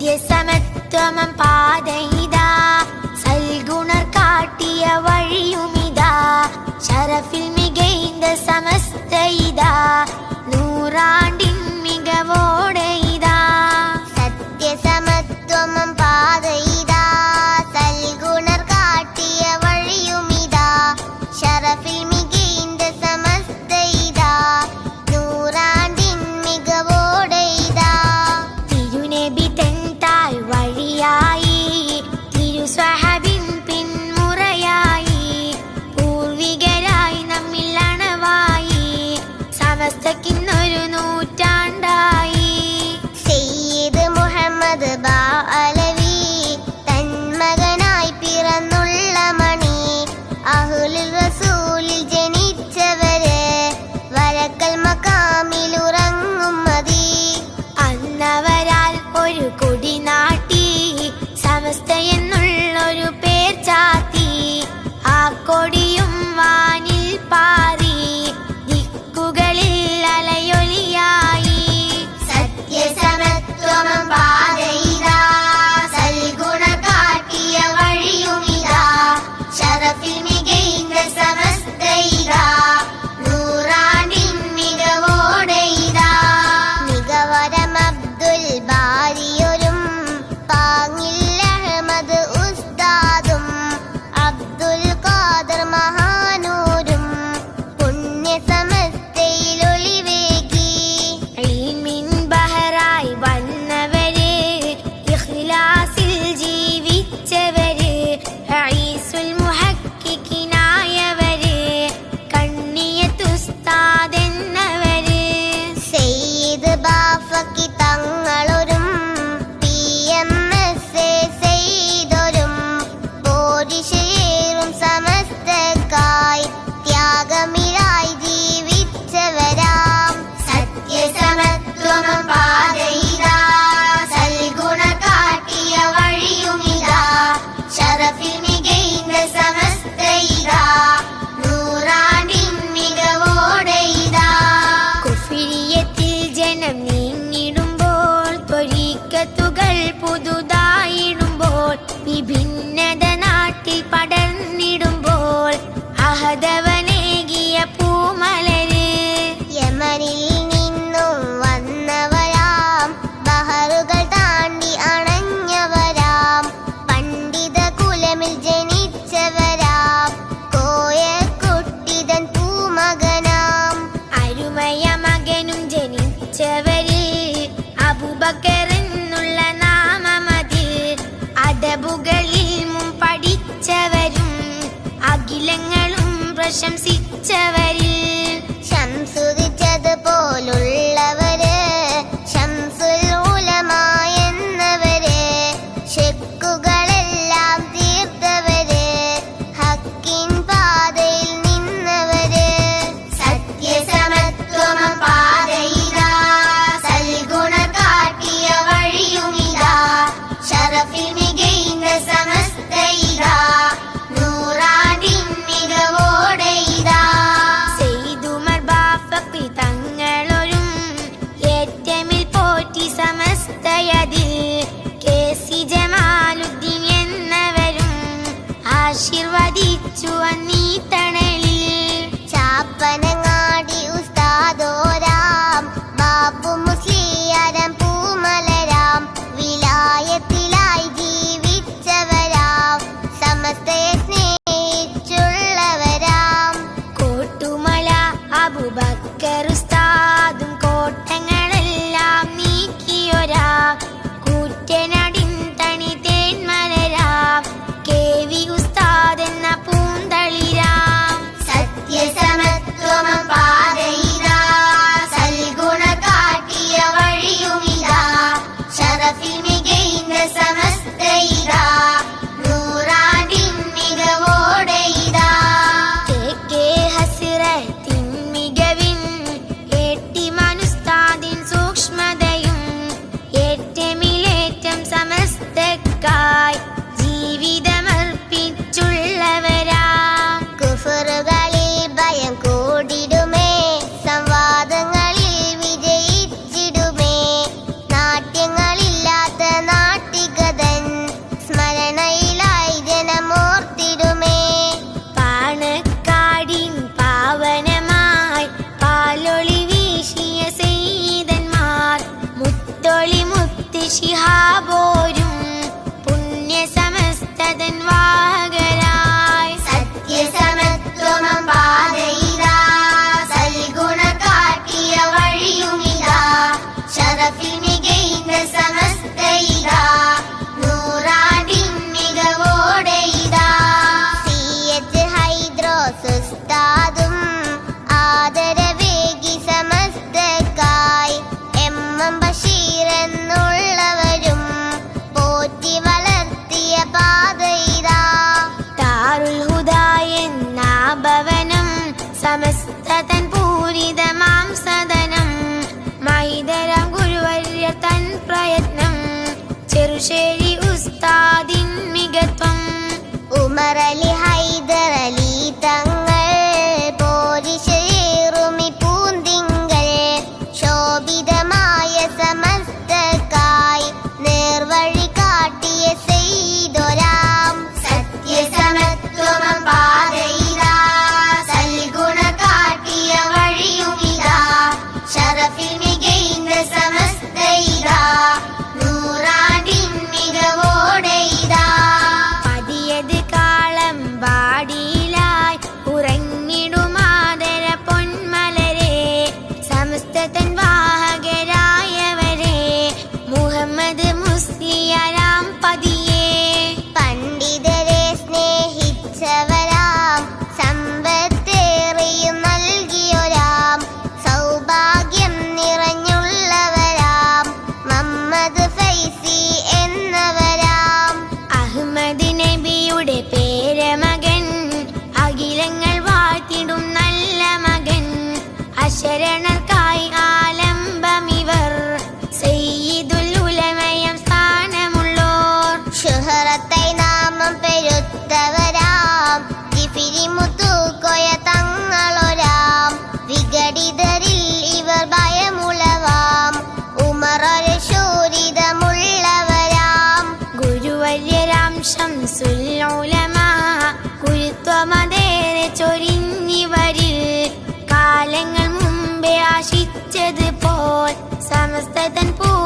நித்திய சமத்துவமம் பாதைதா சல்குணர் காட்டிய வழியுமிதா ஷரஃபில் மிகைந்த சமஸ்தைதா ഹൃദയതിൽ കെ സി ജമാലുദ്ദീൻ എന്നവരും ആശീർവദിച്ചു അന്നി see how ഗുരുത്വമതേറെ ചൊരിഞ്ഞിവരിൽ കാലങ്ങൾ മുമ്പേ ആശിച്ചതുപോൽ സമസ്തതൻ പൂമരമായി